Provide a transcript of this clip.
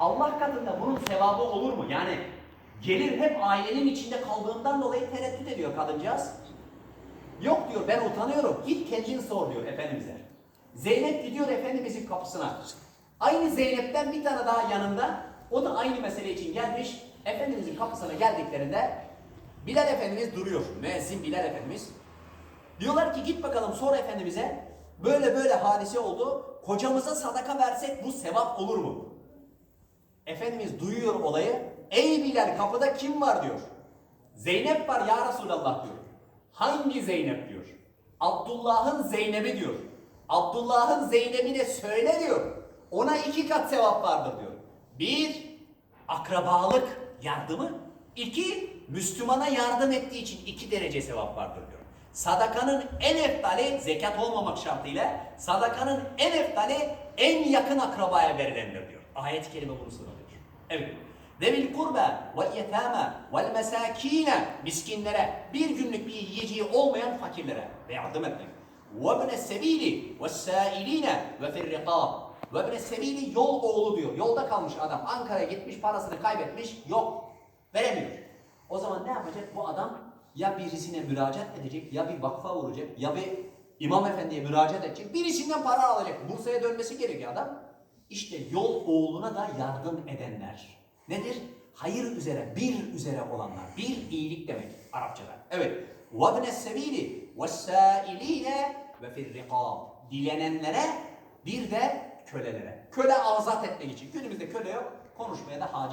Allah katında bunun sevabı olur mu? Yani gelir hep ailenin içinde kaldığından dolayı tereddüt ediyor kadıncağız. Yok diyor ben utanıyorum. Git kendin sor diyor Efendimiz'e. Zeynep gidiyor Efendimiz'in kapısına. Aynı Zeynep'ten bir tane daha yanında. O da aynı mesele için gelmiş. Efendimiz'in kapısına geldiklerinde Bilal Efendimiz duruyor. Müezzin Bilal Efendimiz. Diyorlar ki git bakalım sor Efendimiz'e. Böyle böyle hadise oldu. Kocamıza sadaka versek bu sevap olur mu? Efendimiz duyuyor olayı. Ey Bilal kapıda kim var diyor. Zeynep var ya Resulallah diyor. Hangi Zeynep diyor. Abdullah'ın Zeynep'i diyor. Abdullah'ın Zeynep'ine söyle diyor. Ona iki kat sevap vardır diyor. Bir, akrabalık yardımı. İki, Müslümana yardım ettiği için iki derece sevap vardır diyor. Sadakanın en eftali zekat olmamak şartıyla sadakanın en eftali en yakın akrabaya verilendir diyor. Ayet-i kerime bunu sınırlıyor. Evet. Devil kurbe vel yetame vel mesakine miskinlere bir günlük bir yiyeceği olmayan fakirlere ve yardım etmek. Ve ibne sebili ve sailine ve fir rikab. Ve ibne sebili yol oğlu diyor. Yolda kalmış adam. Ankara'ya gitmiş parasını kaybetmiş. Yok. Veremiyor. O zaman ne yapacak? Bu adam ya birisine müracaat edecek, ya bir vakfa vuracak, ya bir imam efendiye müracaat edecek. Birisinden para alacak. Bursa'ya dönmesi gerekiyor adam. İşte yol oğluna da yardım edenler. Nedir? Hayır üzere, bir üzere olanlar. Bir iyilik demek Arapçada. Evet. وَابْنَ السَّب۪يلِ وَالسَّائِل۪ينَ وَفِي الرِّقَابِ Dilenenlere bir de kölelere. Köle azat etmek için. Günümüzde köle yok. Konuşmaya da hacet